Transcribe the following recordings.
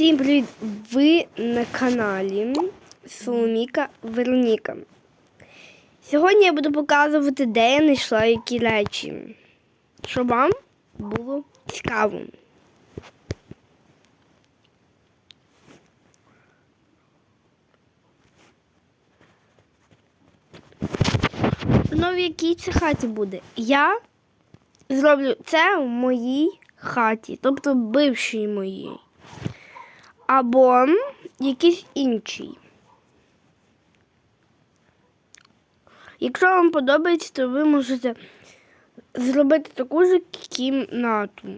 Всім привіт! Ви на каналі Соломіка Вероніка. Сьогодні я буду показувати, де я знайшла які речі, щоб вам було цікаво. Ну, в якій це хаті буде? Я зроблю це в моїй хаті, тобто бившій моїй. Або якийсь інший. Якщо вам подобається, то ви можете зробити таку ж кімнату.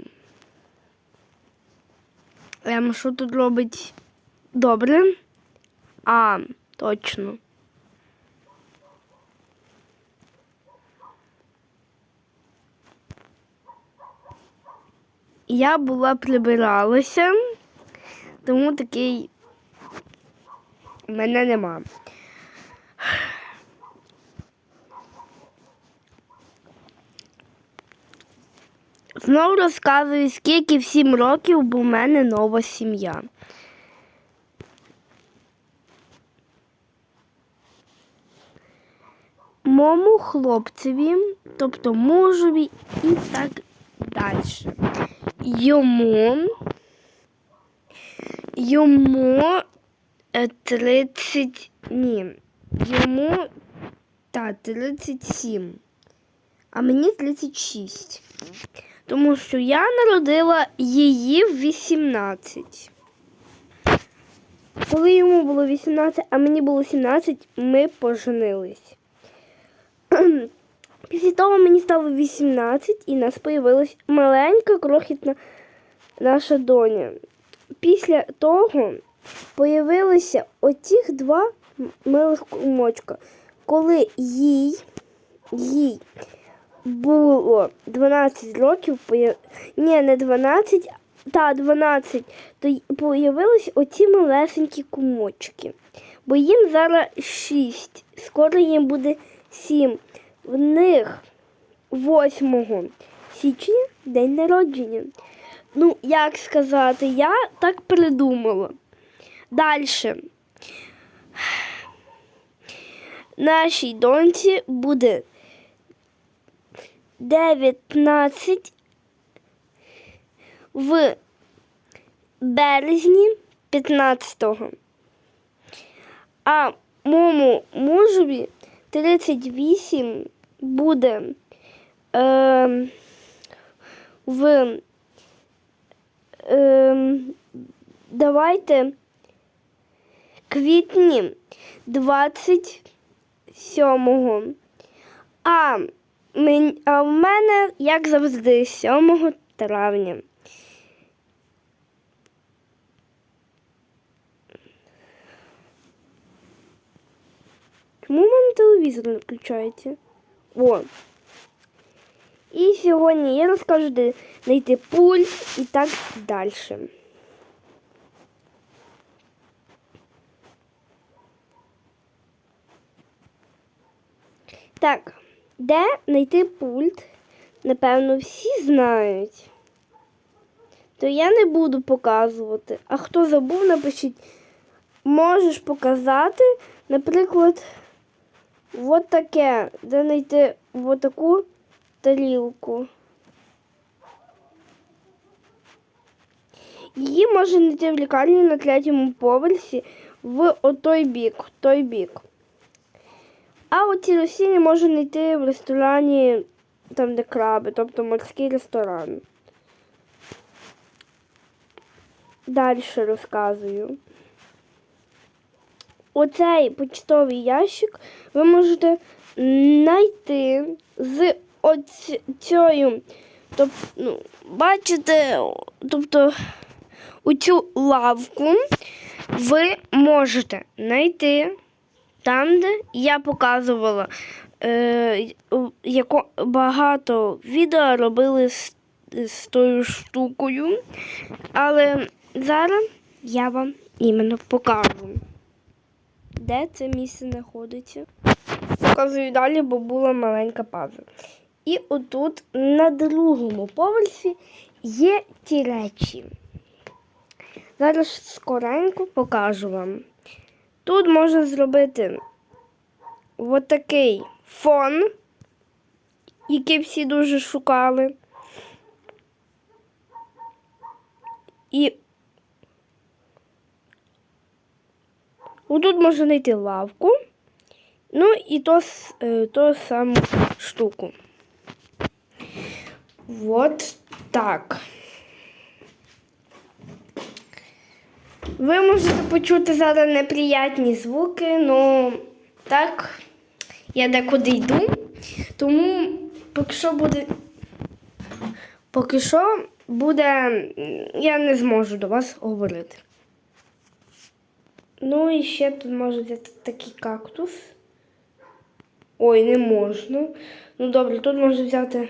Ем, що тут робить добре? А, точно. Я була прибиралася, тому такий мене нема. Знову розказую, скільки в сім років, бо в мене нова сім'я. Мому хлопцеві, тобто мужові і так далі. Йому йому е, 30, ні, йому та 37, а мені 36. Тому що я народила її в 18. Коли йому було 18, а мені було 17, ми поженились. Після того мені стало 18 і нас появилась маленька крохітна наша доня. Після того появилися оцих два милих кумочка. Коли їй, їй було 12 років, появ... ні, не 12, та 12, то появились оці малесенькі кумочки. Бо їм зараз 6, скоро їм буде 7. В них 8 січня день народження. Ну, як сказати, я так придумала. Далі. Нашій доньці буде 19 в березні 15-го. А моєму мужові 38 буде е, в давайте квітні 27-го. А, а в мене, як завжди, 7 травня. Чому в мене телевізор не включається? О. І сьогодні я розкажу, де знайти пульт і так далі. Так, де знайти пульт? Напевно, всі знають. То я не буду показувати. А хто забув, напишіть, можеш показати, наприклад, от таке, де знайти от таку тарілку. Її можна знайти в лікарні на третьому поверсі в отой бік, той бік. А оці рослини можна знайти в ресторані, там, де краби, тобто морський ресторан. Далі розказую. Оцей почтовий ящик ви можете знайти з оцею, тобто, ну, бачите, тобто у цю лавку ви можете знайти там, де я показувала, е, яко багато відео робили з, з тою штукою, але зараз я вам іменно покажу, де це місце знаходиться. Показую далі, бо була маленька пауза. І отут на другому поверсі є ті речі. Зараз скоренько покажу вам. Тут можна зробити от такий фон, який всі дуже шукали. І отут можна знайти лавку. Ну і то, е, саму штуку. Вот так. Ви можете почути зараз неприятні звуки, ну так, я декуди йду. Тому поки що буде. Поки що буде. Я не зможу до вас говорити. Ну і ще тут може взяти такий кактус. Ой, не можна. Ну добре, тут можна взяти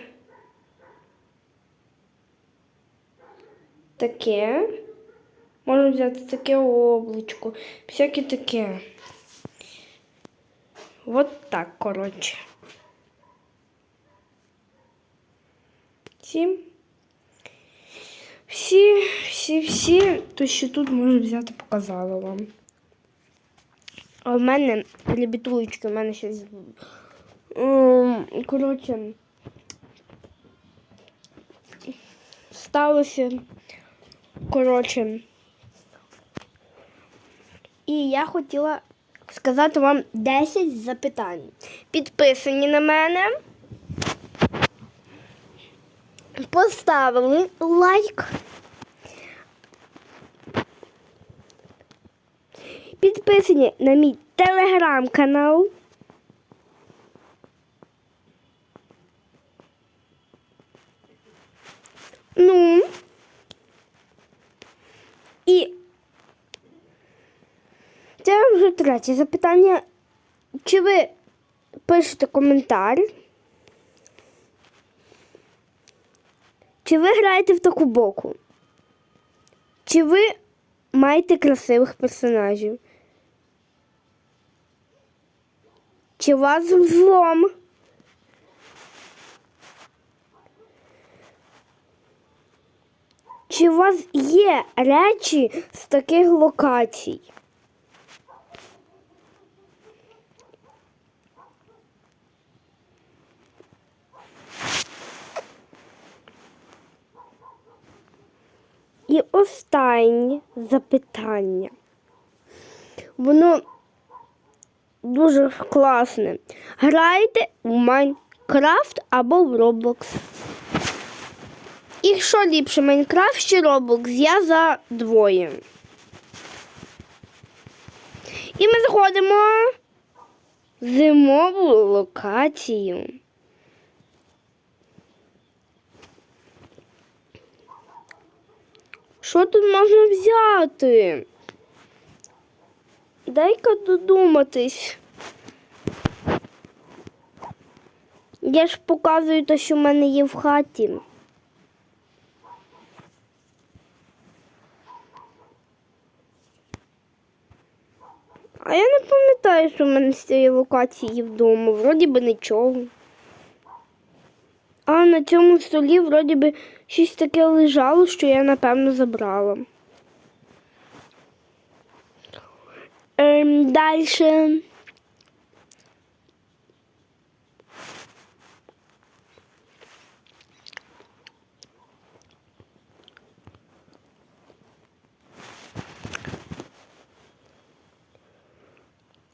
таке. Можна взяти таке облачко. Всяке таке. Вот так, коротше. Всі. Всі, всі, всі, то що тут можна взяти, показала вам. А в мене лебідулечки, в мене щось. ем, Коротше. Сталося. Коротше. І я хотіла сказати вам 10 запитань. Підписані на мене. Поставили лайк. Підписані на мій телеграм-канал. Ну. І це вже третє запитання. Чи ви пишете коментар? Чи ви граєте в таку боку? Чи ви маєте красивих персонажів? Чи у вас взлом? Чи у вас є речі з таких локацій? І останнє запитання. Воно дуже класне. Граєте в Майнкрафт або в Roblox. І що ліпше, Майнкрафт чи Roblox? Я за двоє. І ми заходимо в зимову локацію. Що тут можна взяти? Дай-ка додуматись. Я ж показую те, що в мене є в хаті. А я не пам'ятаю, що в мене з цієї локації вдома. Вроді би нічого. На цьому столі вроді би щось таке лежало, що я напевно забрала. Ем, Далі.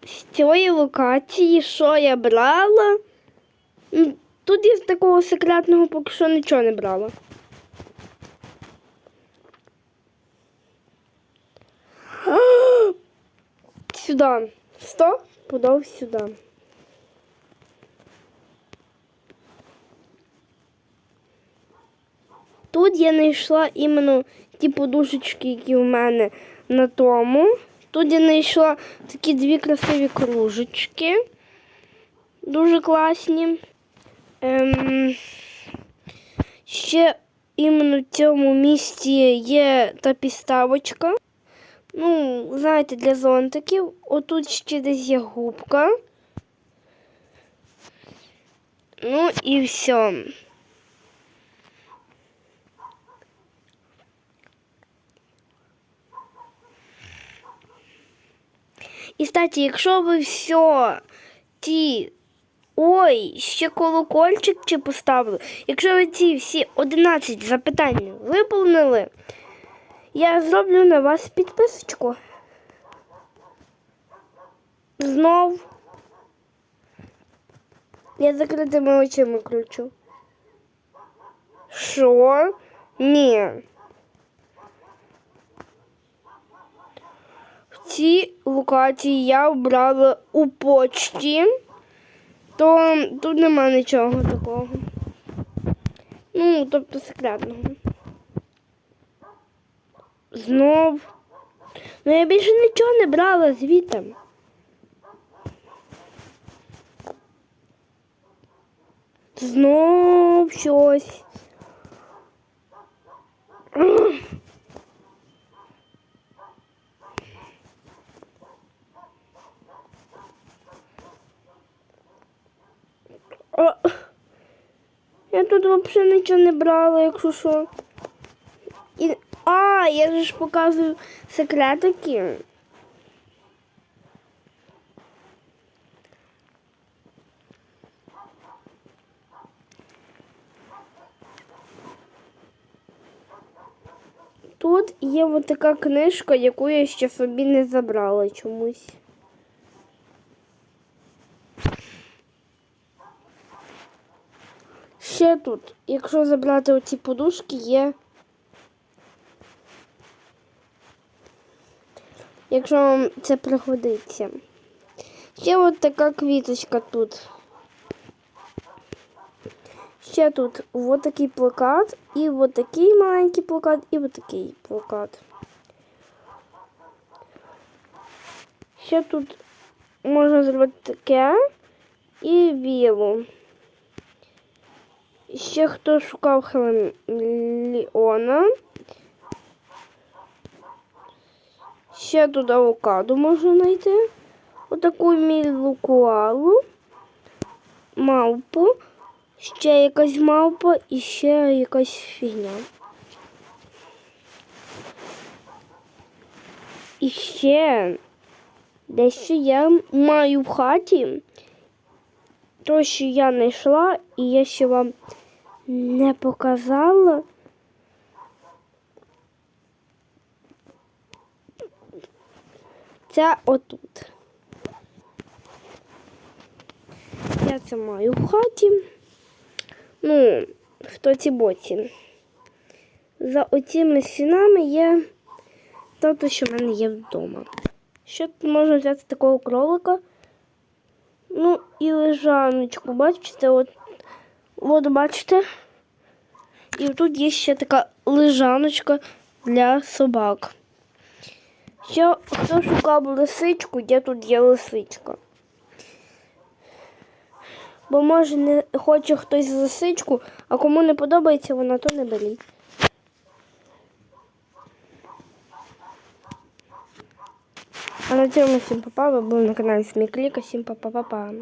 З цієї локації, що я брала? Тут із такого секретного поки що нічого не брала. Сюди. Сто подав сюди. Тут я знайшла іменно ті подушечки, які у мене на тому. Тут я знайшла такі дві красиві кружечки. Дуже класні. Ем, Ще іменно в цьому місці є та підставочка. Ну, знаєте, для зонтиків. Отут ще десь є губка. Ну і все. І, кстати, якщо ви все ті Ой, ще колокольчик чи поставили. Якщо ви ці всі 11 запитань виповнили, я зроблю на вас підписочку. Знов. Я закритими очима кручу. Що? Ні. В цій локації я обрала у почті, то тут нема нічого такого. Ну, тобто секретного. Знов. Ну я більше нічого не брала звідти. Знов щось. А, Я тут взагалі нічого не брала, якщо що. І... А, я ж показую секретики. Тут є от така книжка, яку я ще собі не забрала чомусь. Ще тут, якщо забрати оці подушки, є. Якщо вам це пригодиться. Ще от така квіточка тут. Ще тут от такий плакат, і от такий маленький плакат, і от такий плакат. Ще тут можна зробити таке і вілу. Ще хто шукав Хеліона. Ще тут авокадо можна знайти. Отаку мілу коалу, мавпу, ще якась мавпа і ще якась фігня. І ще дещо я маю в хаті. То, що я знайшла, і я ще вам не показала. Це отут. Я це маю в хаті. Ну, в тоці боці. За оціми стінами є то, що в мене є вдома. Ще тут можна взяти такого кролика. Ну і лежаночку, бачите, от, от бачите. І тут є ще така лежаночка для собак. Ще хто шукав лисичку, де тут є лисичка. Бо може не хоче хтось лисичку, а кому не подобається вона, то не беріть. А на цьому всім папа. Ви були на каналі Смікліка. Всім папа-папа.